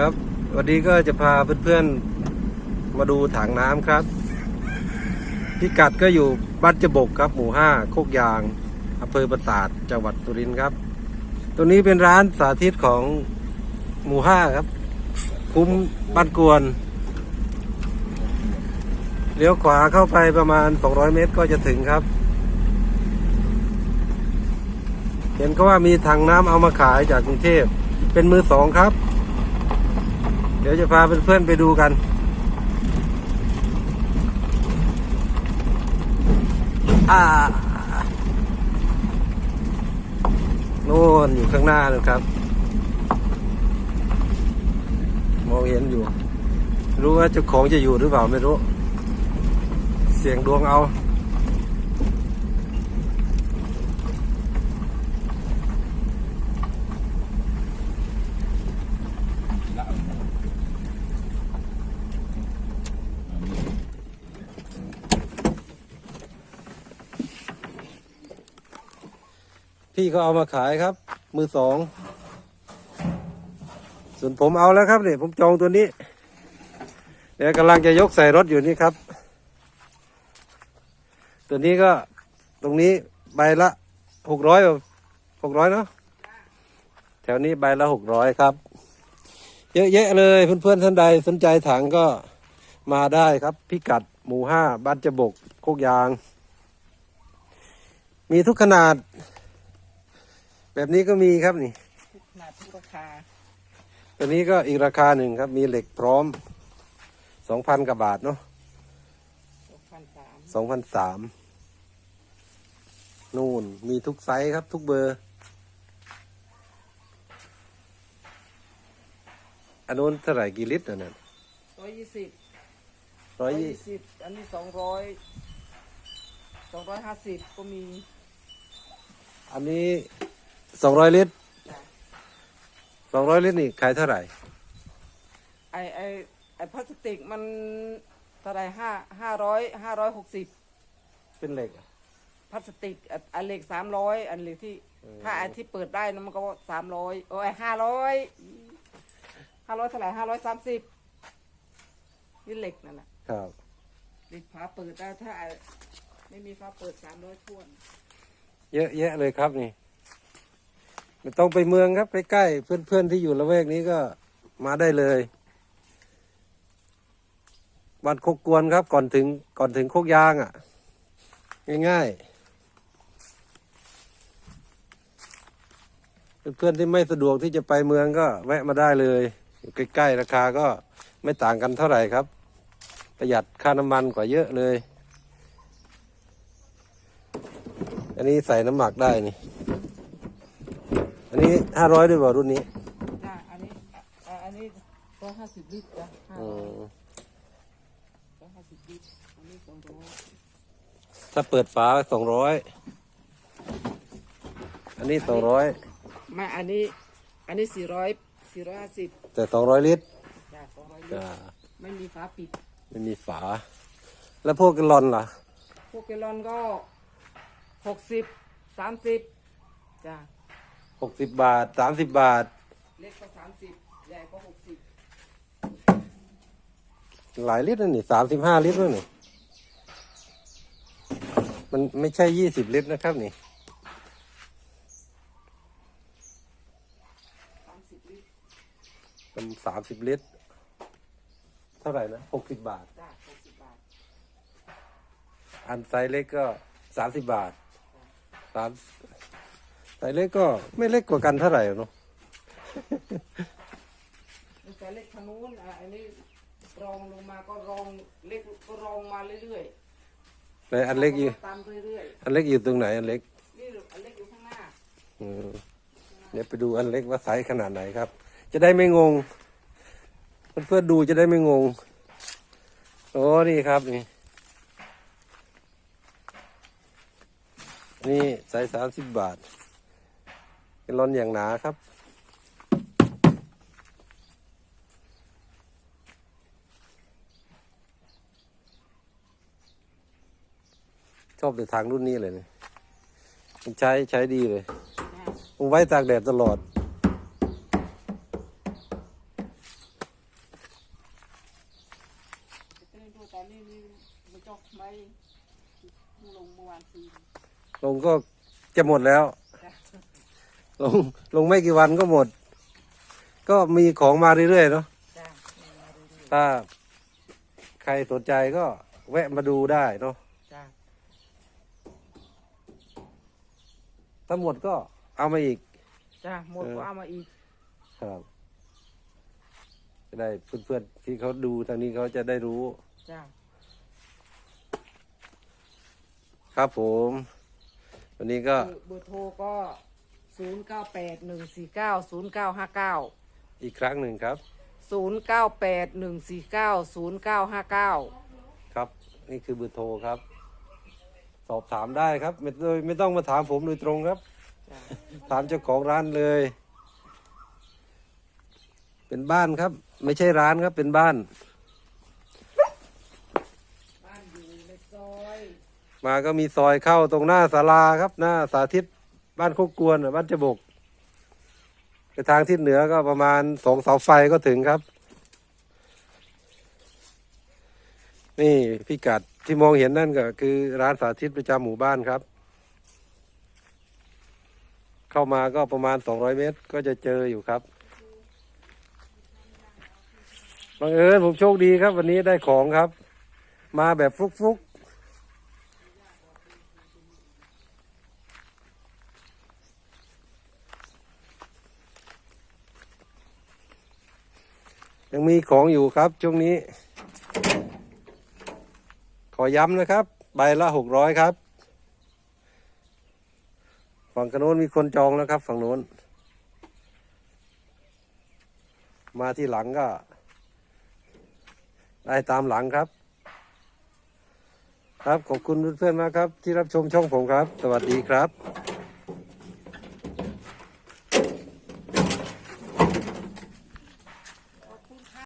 ครับวันนี้ก็จะพาเพื่อนๆมาดูถังน้ำครับ พิกัดก็อยู่บ้านจบกครับ หมู่ห้าโคกยางอำเภอปราสาทจังหวัดสุรินทร์ครับ ตัวนี้เป็นร้านสาธิตของหมู่ห้าครับ คุ้มบ้านกวน เลี้ยวขวาเข้าไปประมาณ 200 เมตรก็จะถึงครับ เห็นก็ว่ามีถังน้ำเอามาขายจากกรุงเทพ เป็นมือสองครับ เดี๋ยวจะพาเพื่อนๆไปดูกัน อ่าโน่นอยู่ข้างหน้านะครับ มองเห็นอยู่ รู้ว่าเจ้าของจะอยู่หรือเปล่าไม่รู้ เสียงดวงเอา พี่เขาเอามาขายครับ มือสอง ส่วนผมเอาแล้วครับเนี่ยผมจองตัวนี้ เดี๋ยวกำลังจะยกใส่รถอยู่นี่ครับ ตัวนี้ก็ตรงนี้ใบละหกร้อยหกร้อยเนาะแถวนี้ใบละหกร้อยครับ เยอะแยะเลยเพื่อนๆท่านใดสนใจถังก็มาได้ครับ พิกัดหมู่ห้าบ้านจบกโคกยาง มีทุกขนาด แบบนี้ก็มีครับนี่ทุกขนาดทุกราคาตัวนี้ก็อีกราคาหนึ่งครับ มีเหล็กพร้อมสองพันกว่าบาทเนาะสองพันสามสองพันสามนู่นมีทุกไซส์ครับ ทุกเบอร์ อันนู้นเท่าไหร่กี่ลิตรอะเนี่ยร้อยยี่สิบร้อยยี่สิบอันนี้สองร้อยสองร้อยห้าสิบก็มี อันนี้ สองร้อยลิตรจ้ะสองร้อยลิตรนี่ขายเท่าไหร่ ไอไอไอพลาสติกมันเท่าไหรห้าห้าร้อยห้าร้อยหกสิบเป็นเหล็กอะ พลาสติกอันอันเหล็กสามร้อยอันเหล็กที่ เออ ถ้าอันที่เปิดได้นะมันก็สามร้อยโอ้ยห้าร้อยห้าร้อยเท่าไหร่ห้าร้อยสามสิบนี่เหล็กนั่นแหละครับ เหล็กฝาเปิดได้ถ้าไอ้ไม่มีฝาเปิดสามร้อยทวน เยอะแยะเลยครับนี่ ไม่ต้องไปเมืองครับใกล้ๆเพื่อนๆที่อยู่ละแวกนี้ก็มาได้เลยบ้านโคกกวนครับ ก่อนถึงก่อนถึงโคกยางอะ ง่ายๆเพื่อนๆที่ไม่สะดวกที่จะไปเมืองก็ แวะมาได้เลยอยู่ใกล้ๆราคาก็ไม่ต่างกันเท่าไหร่ครับ ประหยัดค่าน้ำมันกว่าเยอะเลย อันนี้ใส่น้ำหมักได้นี่ นนี้ห้าร้อยด้วยเปล่ารุ่นนี้จ้าอันนี้อะอันนี้ร้อยห้าสิบลิตรจ้ะห้าอืมร้อยห้าสิบลิตรอันนี้สองร้อยถ้าเปิดฝาสองร้อยอันนี้สองร้อยไม่อันนี้ อันนี้สี่ร้อยสี่ร้อยห้าสิบแต่สองร้อยลิตรจ้าสองร้อยลิตจะรไม่มีฝาปิด ไม่มีฝา แล้วพวกกลอนล่ะ พวกเกลลอนก็หกสิบสามสิบจ้า หกสิบบาทสามสิบบาท เล็กก็สามสิบใหญ่ก็หกสิบหลายลิตรนะนี่สามสิบห้าลิตรแล้วนี่ มันไม่ใช่ยี่สิบลิตรนะครับนี่สามสิบลิตรมันสามสิบลิตร เท่าไหร่นะหกสิบบาท จ้าหกสิบบาทอันไซส์เล็กก็สามสิบบาทสาม ไซส์เล็กก็ไม่เล็กกว่ากันเท่าไหร่เนาะแล้วแต่เล็กทางนู้นอะอันนี้รองลงมาก็รองเล็กก็รองมาเรื่อยแต่ๆอันเล็กอยู่ตามเรื่อยอันเล็กอยู่ตรงไหนอันเล็กๆนี่อันเล็กอยู่ข้างหน้าอืมเดี๋ยวไปดูอันเล็กว่าไซส์ขนาดไหนครับ จะได้ไม่งงเพื่อนๆดูจะได้ไม่งงโอ้นี่ครับนี่นี่ไซส์สามสิบบาท็นร่อนอย่างหนาครับ ชอบแต่ทางรุ่นนี้เลยเนี่ยใช้ใช้ดีเลยผมไว้ตากแดดตลอดลงก็จะหมดแล้ว ลงลงไม่กี่วันก็หมด ก็มีของมาเรื่อยๆเนาะจ้ะถ้าใครสนใจก็แวะมาดูได้เนาะจ้ะถ้าหมดก็เอามาอีก จ้ะหมดก็เอามาอีกครับจะได้เพื่อนๆที่เขาดูทางนี้เขาจะได้รู้ จ้ะครับผม วันนี้ก็ เบอร์โทรก็ ศูนย์เก้าแปดหนึ่งสี่เก้าศูนย์เก้าห้าเก้าอีกครั้งหนึ่งครับ ศูนย์เก้าแปดหนึ่งสี่เก้าศูนย์เก้าห้าเก้าครับ นี่คือเบอร์โทรครับ สอบถามได้ครับ ไม่โดยไม่ต้องมาถามผมโดยตรงครับจ้ะถามเจ้าของร้านเลย เป็นบ้านครับ ไม่ใช่ร้านครับเป็นบ้าน บ้านอยู่ในซอย มาก็มีซอยเข้าตรงหน้าศาลาครับ หน้าสาธิต บ้านโคกกวนบ้านจบกไปทางทิศเหนือก็ประมาณสองเสาไฟก็ถึงครับ นี่พิกัดที่มองเห็นนั่นก็คือร้านสาธิตประจำหมู่บ้านครับ เข้ามาก็ประมาณสองร้อยเมตรก็จะเจออยู่ครับบังเอิญผมโชคดีครับ วันนี้ได้ของครับ มาแบบฟลุกๆ ยังมีของอยู่ครับช่วงนี้ ขอย้ำนะครับ ใบละหกร้อยครับ ฝั่งกระโน้นมีคนจองแล้วครับ ฝั่งโน้น มาที่หลังก็ ได้ตามหลังครับ ครับขอบคุณเพื่อนๆมากครับ ที่รับชมช่องผมครับ สวัสดีครับ